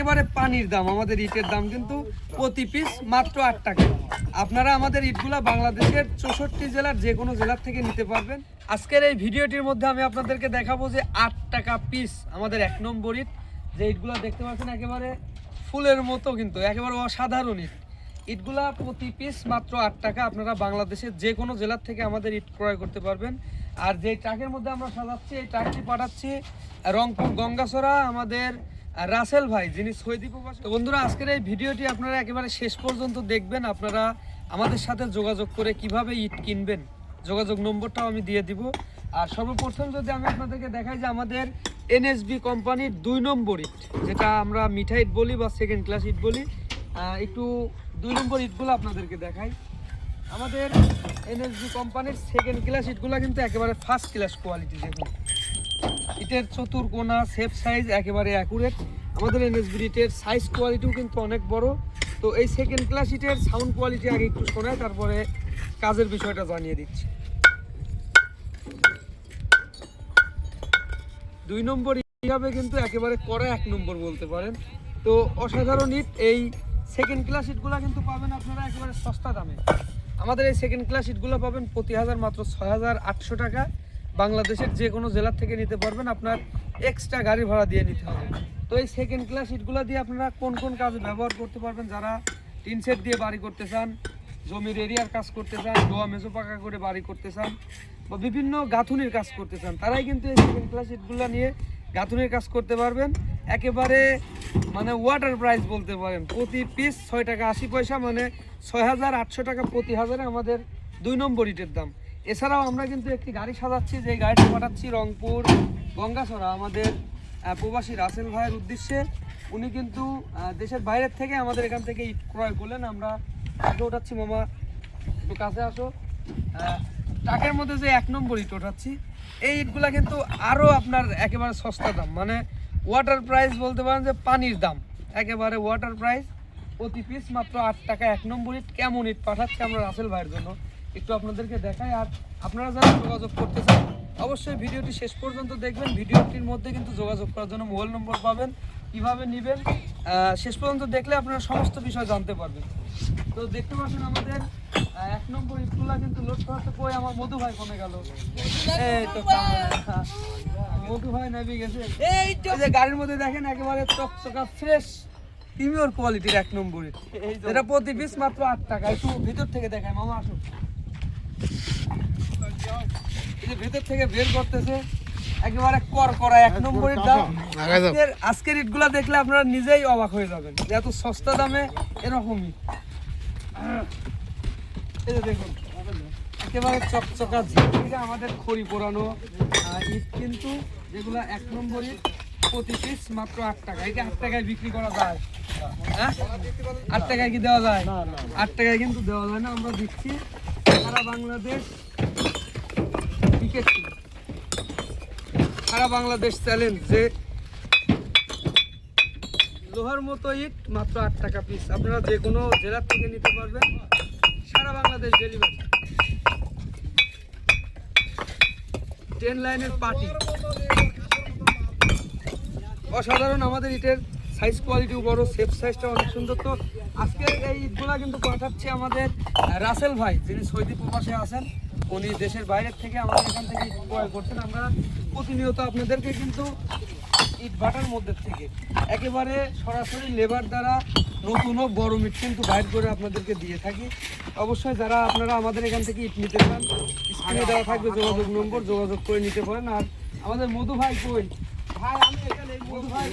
একেবারে পানির দাম, আমাদের ইটের দাম কিন্তু প্রতি পিস মাত্র আট টাকা। আপনারা আমাদের ইটগুলা বাংলাদেশের চৌষট্টি জেলার যে কোনো জেলার থেকে নিতে পারবেন। আজকের এই ভিডিওটির মধ্যে আমি আপনাদেরকে দেখাবো যে আট টাকা পিস আমাদের এক নম্বর ইট। যে ইটগুলা দেখতে পাচ্ছেন, একেবারে ফুলের মতো কিন্তু, একেবারে অসাধারণ ইট। ইটগুলা প্রতি পিস মাত্র আট টাকা আপনারা বাংলাদেশের যে কোনো জেলার থেকে আমাদের ইট ক্রয় করতে পারবেন। আর যে ট্রাকের মধ্যে আমরা সাজাচ্ছি, এই ট্রাকটি পাঠাচ্ছি রংপুর গঙ্গাছড়া, আমাদের রাসেল ভাই, যিনি সৈদি প্রবাসী বন্ধুরা, আজকের এই ভিডিওটি আপনারা একেবারে শেষ পর্যন্ত দেখবেন। আপনারা আমাদের সাথে যোগাযোগ করে কীভাবে ইট কিনবেন, যোগাযোগ নম্বরটাও আমি দিয়ে দিব। আর সর্বপ্রথম যদি আমি আপনাদেরকে দেখাই যে আমাদের এনএসবি কোম্পানির দুই নম্বর ইট, যেটা আমরা মিঠা ইট বলি বা সেকেন্ড ক্লাস ইট বলি একটু দুই নম্বর ইটগুলো আপনাদেরকে দেখাই। আমাদের এনএসবি কোম্পানির সেকেন্ড ক্লাস ইটগুলো কিন্তু একেবারে ফার্স্ট ক্লাস কোয়ালিটি দেখুন। ইটের চতুর কোনা সেফ সাইজ একেবারে অ্যাকুরেট আমাদের এনএসবি ইটের সাইজ কোয়ালিটিও কিন্তু অনেক বড়। তো এই সেকেন্ড ক্লাস ইটের সাউন্ড কোয়ালিটি আগে একটু শোনায় তারপরে কাজের বিষয়টা জানিয়ে দিচ্ছি। দুই নম্বর হিসাবে কিন্তু একেবারে করা এক নম্বর বলতে পারেন। তো অসাধারণ ইট, এই সেকেন্ড ক্লাস ইটগুলো কিন্তু পাবেন আপনারা একেবারে সস্তা দামে। আমাদের এই সেকেন্ড ক্লাস ইটগুলো পাবেন প্রতি হাজার মাত্র ছয় হাজার আটশো টাকা। বাংলাদেশের যে কোনো জেলার থেকে নিতে পারবেন, আপনার এক্সট্রা গাড়ি ভাড়া দিয়ে নিতে হবে। তো এই সেকেন্ড ক্লাস ইটগুলো দিয়ে আপনারা কোন কোন কাজে ব্যবহার করতে পারবেন? যারা টিন সেট দিয়ে বাড়ি করতে চান, জমির এরিয়ার কাজ করতে চান, দোয়া মেজো পাকা করে বাড়ি করতে চান, বা বিভিন্ন গাঁথুনির কাজ করতে চান, তারাই কিন্তু এই সেকেন্ড ক্লাস ইটগুলো নিয়ে গাঁথুনির কাজ করতে পারবেন। একেবারে মানে ওয়াটার প্রাইস বলতে পারেন, প্রতি পিস ছয় টাকা আশি পয়সা মানে ছয় হাজার আটশো টাকা প্রতি হাজারে আমাদের দুই নম্বর ইটের দাম। এছাড়াও আমরা কিন্তু একটি গাড়ি সাজাচ্ছি যে গাড়িটি পাঠাচ্ছি রংপুর গঙ্গাছড়া। আমাদের প্রবাসী রাসেল ভাইয়ের উদ্দেশ্যে। উনি কিন্তু দেশের বাইরের থেকে আমাদের এখান থেকে ইট ক্রয় করলেন। আমরা আগে ওঠাচ্ছি মামা একটু কাছে আসো। আহ, ট্রাকের মধ্যে যে এক নম্বর ইট ওঠাচ্ছি এই ইটগুলা কিন্তু আরও আপনার একেবারে সস্তা দাম। মানে ওয়াটার প্রাইস বলতে পারেন যে পানির দাম। একেবারে ওয়াটার প্রাইস প্রতি পিস মাত্র আট টাকা। এক নম্বর ইট কেমন ইট পাঠাচ্ছি আমরা রাসেল ভাইয়ের জন্য। একটু আপনাদেরকে দেখাই আর আপনারা যারা যোগাযোগ করতে চান অবশ্যই ভিডিওটি শেষ পর্যন্ত দেখবেন। ভিডিওটির মধ্যে কিন্তু যোগাযোগ করার জন্য মোবাইল নম্বর পাবেন কীভাবে নেবেন শেষ পর্যন্ত দেখলে আপনারা সমস্ত বিষয় জানতে পারবেন। তো দেখতে পাচ্ছেন আমাদের এক নম্বর ইটগুলা কিন্তু লোড করাতে কই? আমার মধু ভাই কমে গেল। এই তো মধু ভাই নেমে গেছে। এই যে গাড়ির মধ্যে দেখেন একেবারে চকচকা ফ্রেশ প্রিমিয়র কোয়ালিটির এক নম্বর এটা প্রতি পিস মাত্র আট টাকা। একটু ভিতর থেকে দেখায় মামা আসুন। ভেতর থেকে বের করতেছে একেবারে কর করা এক নম্বরের দাম। আজকের আজকের ইটগুলা দেখলে আপনারা নিজেই অবাক হয়ে যাবেন এত সস্তা দামে এরকমই। এই দেখুন একেবারে চকচকা ঝিঁকে আমাদের খড়ি পোড়ানো। ইট কিন্তু যেগুলা এক নম্বর ইট প্রতি পিস মাত্র আট টাকা। এটা আট টাকায় বিক্রি করা যায়। হ্যাঁ? আট টাকায় কি দেওয়া যায়? আট টাকায় কিন্তু দেওয়া যায় না। আমরা দিচ্ছি সারা বাংলাদেশ টিকিট সারা বাংলাদেশ চ্যালেঞ্জ যে লোহার মতো ইট মাত্র আট টাকা পিস আপনারা যে কোনো জেলার থেকে নিতে পারবেন। সারা বাংলাদেশ ডেলিভারি ট্রেন লাইনের পার্টি অসাধারণ আমাদের ইটের সাইজ কোয়ালিটিও বড় সেফ সাইজটা অনেক সুন্দর তো। আজকে এই ইটগুলা কিন্তু পাঠাচ্ছে আমাদের রাসেল ভাই, যিনি সৌদি প্রবাসে আছেন, উনি দেশের বাইরের থেকে আমাদের এখান থেকে ইট ক্রয় করছেন। আমরা প্রতিনিয়ত আপনাদেরকে কিন্তু ইট ভাটার মধ্যে থেকে একেবারে সরাসরি লেবার দ্বারা নতুন ও বড় ইট কিন্তু বাইর করে আপনাদেরকে দিয়ে থাকি। অবশ্যই যারা আপনারা আমাদের এখান থেকে ইট নিতে চান, স্ক্রিনে দেওয়া থাকবে যোগাযোগ নম্বর যোগাযোগ করে নিতে পারেন। আর আমাদের মধু ভাই কই? ভাই আমি এখানে মধু ভাই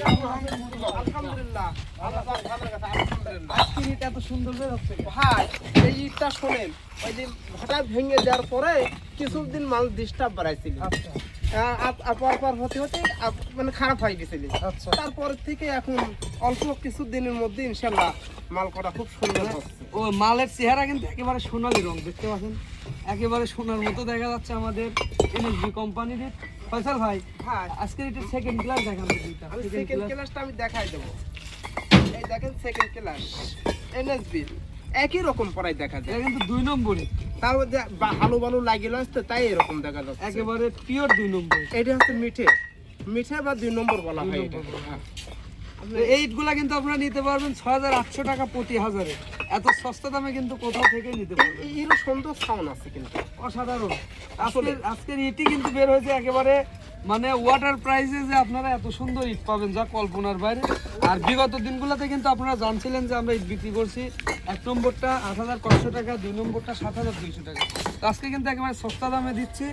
আলহামদুলিল্লাহ। আল্লাহ ভালো রাখে, আলহামদুলিল্লাহ। আজকের ইট এত সুন্দর বের হচ্ছে ভাই এই ইটটা শোনেন ওই দিন হঠাৎ ভেঙে দেওয়ার পরে কিছুদিন মাল ডিস্টার্ব বাড়াইছিল আচ্ছা। পর পর হতে হতে মানে খারাপ হয়ে গেছিল আচ্ছা। তারপর থেকে এখন অল্প কিছু দিনের মধ্যে ইনশাল্লাহ মাল করা খুব সুন্দর হচ্ছে। ও মালের চেহারা কিন্তু একেবারে সোনালি রং দেখতে পাচ্ছেন? একেবারে সোনার মতো দেখা যাচ্ছে আমাদের এনএসবি কোম্পানির। ফয়সাল ভাই হ্যাঁ আজকের এটা সেকেন্ড ক্লাস দেখাবো আমি সেকেন্ড ক্লাসটা আমি দেখাই দেবো। এই দেখেন সেকেন্ড ক্লাস এনএসবি একই রকম পড়াই দেখা যায়। কিন্তু দুই নম্বরে তাও মধ্যে ভালো ভালো লাগিল আসতে তাই এরকম দেখা যাচ্ছে। একেবারে পিওর দুই নম্বর এটা হচ্ছে মিঠে। মিঠে বা দুই নম্বর বলা হয় এটা। বলা হয়। হ্যাঁ। তো এই ইটগুলা কিন্তু আপনারা নিতে পারবেন ছয় হাজার আটশো টাকা প্রতি হাজারে। এত সস্তা দামে কিন্তু কোথাও থেকে নিতে পারবেন। এরও সুন্দর সাউন্ড আছে কিন্তু। অসাধারণ। আজকের আজকের ইটই কিন্তু বের হয়েছে একেবারে মানে ওয়াটার প্রাইসে যে আপনারা এত সুন্দর ইট পাবেন যা কল্পনার বাইরে। আর বিগত দিনগুলোতে কিন্তু আপনারা জানছিলেন যে আমরা ইট বিক্রি করছি। এক নম্বরটা আট হাজার পাঁচশো টাকা দুই নম্বরটা সাত হাজার দুইশো টাকা। আজকে কিন্তু একেবারে সস্তা দামে দিচ্ছি।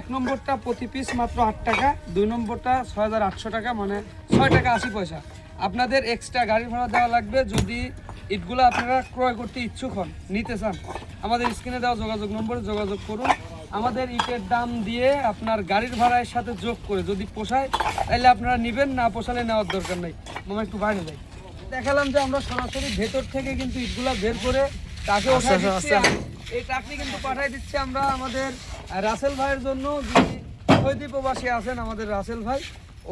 এক নম্বরটা প্রতি পিস মাত্র আট টাকা দুই নম্বরটা ছয় হাজার আটশো টাকা মানে ছয় টাকা আশি পয়সা। আপনাদের এক্সট্রা গাড়ি ভাড়া দেওয়া লাগবে যদি ইটগুলো আপনারা ক্রয় করতে ইচ্ছুক হন নিতে চান। আমাদের স্ক্রিনে দেওয়া যোগাযোগ নম্বরে যোগাযোগ করুন। আমাদের ইটের দাম দিয়ে আপনার গাড়ির ভাড়ার সাথে যোগ করে যদি পোষায় তাহলে আপনারা নেবেন না পোষালে নেওয়ার দরকার নেই। মামা একটু বাইরে যাই। দেখালাম যে আমরা সরাসরি ভেতর থেকে কিন্তু ইটগুলা বের করে তাকে উঠাই দিচ্ছি। এই টাকনি কিন্তু পাঠাই দিচ্ছি আমরা আমাদের রাসেল ভাইয়ের জন্য। যিনি সৌদি প্রবাসী আছেন আমাদের রাসেল ভাই।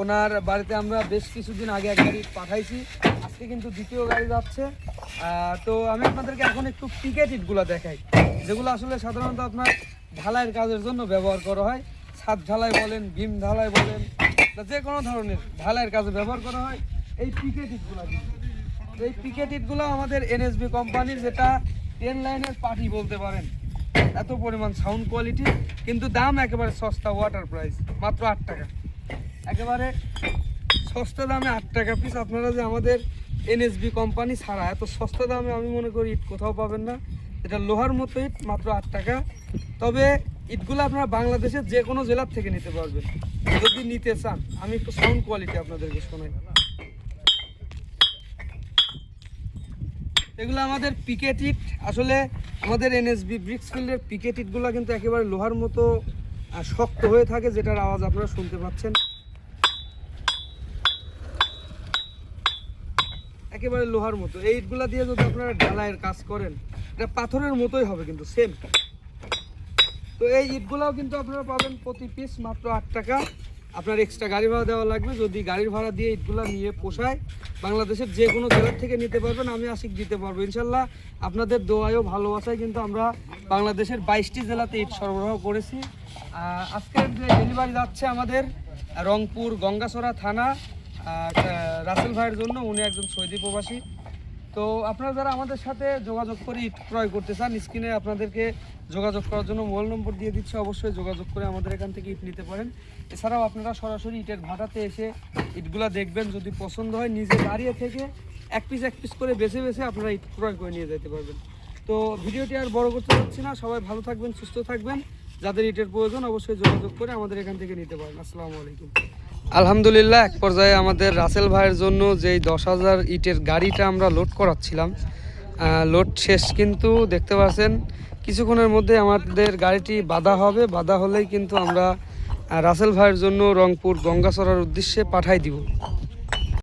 ওনার বাড়িতে আমরা বেশ কিছুদিন আগে এক গাড়ি পাঠাইছি। আজকে কিন্তু দ্বিতীয় গাড়ি যাচ্ছে। তো আমি আপনাদেরকে এখন একটু টিকেট ইটগুলো দেখাই। যেগুলো আসলে সাধারণত আপনার ঢালাইয়ের কাজের জন্য ব্যবহার করা হয়। ছাদ ঢালাই বলেন, ভীম ঢালাই বলেন যে কোনো ধরনের ঢালাইয়ের কাজে ব্যবহার করা হয়। এই পিকেট ইটগুলো কিন্তু। এই পিকেট ইটগুলো আমাদের এনএসবি কোম্পানির যেটা টেন লাইনের পার্টি বলতে পারেন। এত পরিমাণ সাউন্ড কোয়ালিটি কিন্তু দাম একেবারে সস্তা ওয়াটার প্রাইস মাত্র আট টাকা। একেবারে সস্তা দামে আট টাকা পিস আপনারা যে আমাদের এনএসবি কোম্পানি ছাড়া, এত সস্তা দামে আমি মনে করি ইট কোথাও পাবেন না। এটা লোহার মতো ইট, মাত্র আট টাকা। তবে ইটগুলো আপনারা বাংলাদেশের যে কোনো জেলার থেকে নিতে পারবেন। যদি নিতে চান, আমি একটু সাউন্ড কোয়ালিটি আপনাদেরকে শোনাই। এগুলো আমাদের পিকেট ইট। আসলে আমাদের এনএসবি ব্রিক্স ফিল্ডের পিকেট ইটগুলো কিন্তু একেবারে লোহার মতো শক্ত হয়ে থাকে, যেটার আওয়াজ আপনারা শুনতে পাচ্ছেন। একেবারে লোহার মতো। এই ইটগুলা দিয়ে যদি আপনারা ঢালাইয়ের কাজ করেন, এটা পাথরের মতোই হবে কিন্তু সেম তো এই ইটগুলাও কিন্তু আপনারা পাবেন প্রতি পিস মাত্র আট টাকা। আপনার এক্সট্রা গাড়ি ভাড়া দেওয়া লাগবে। যদি গাড়ির ভাড়া দিয়ে ইটগুলা নিয়ে পোষায়, বাংলাদেশের যে কোনো জেলার থেকে নিতে পারবেন, আমি আশিক দিতে পারব। ইনশাল্লাহ আপনাদের দোয়ায়ও ভালোবাসায় কিন্তু আমরা বাংলাদেশের বাইশটি জেলাতে ইট সরবরাহ করেছি। আজকের যে ডেলিভারি যাচ্ছে আমাদের রংপুর গঙ্গাসরা থানা। রাসেল ভাইয়ের জন্য উনি একজন সৌদি প্রবাসী। তো আপনারা যারা আমাদের সাথে যোগাযোগ করে ইট ক্রয় করতে চান, স্ক্রিনে আপনাদেরকে যোগাযোগ করার জন্য মোবাইল নম্বর দিয়ে দিচ্ছে, অবশ্যই যোগাযোগ করে আমাদের এখান থেকে ইট নিতে পারেন। এছাড়াও আপনারা সরাসরি ইটের ভাটাতে এসে ইটগুলা দেখবেন, যদি পছন্দ হয়, নিজে দাঁড়িয়ে থেকে এক পিস এক পিস করে বেছে বেছে আপনারা ইট ক্রয় করে নিয়ে যেতে পারবেন। তো ভিডিওটি আর বড় করতে পারছি না, সবাই ভালো থাকবেন, সুস্থ থাকবেন। যাদের ইটের প্রয়োজন, অবশ্যই যোগাযোগ করে আমাদের এখান থেকে নিতে পারেন। আসসালামু আলাইকুম। আলহামদুলিল্লাহ, এক পর্যায়ে আমাদের রাসেল ভাইয়ের জন্য যেই দশ হাজার ইটের গাড়িটা আমরা লোড করাচ্ছিলাম লোড শেষ কিন্তু দেখতে পাচ্ছেন, কিছুক্ষণের মধ্যে আমাদের গাড়িটি বাধা হবে, বাধা হলেই কিন্তু আমরা রাসেল ভাইয়ের জন্য রংপুর গঙ্গাচড়ার উদ্দেশ্যে পাঠাই দিব।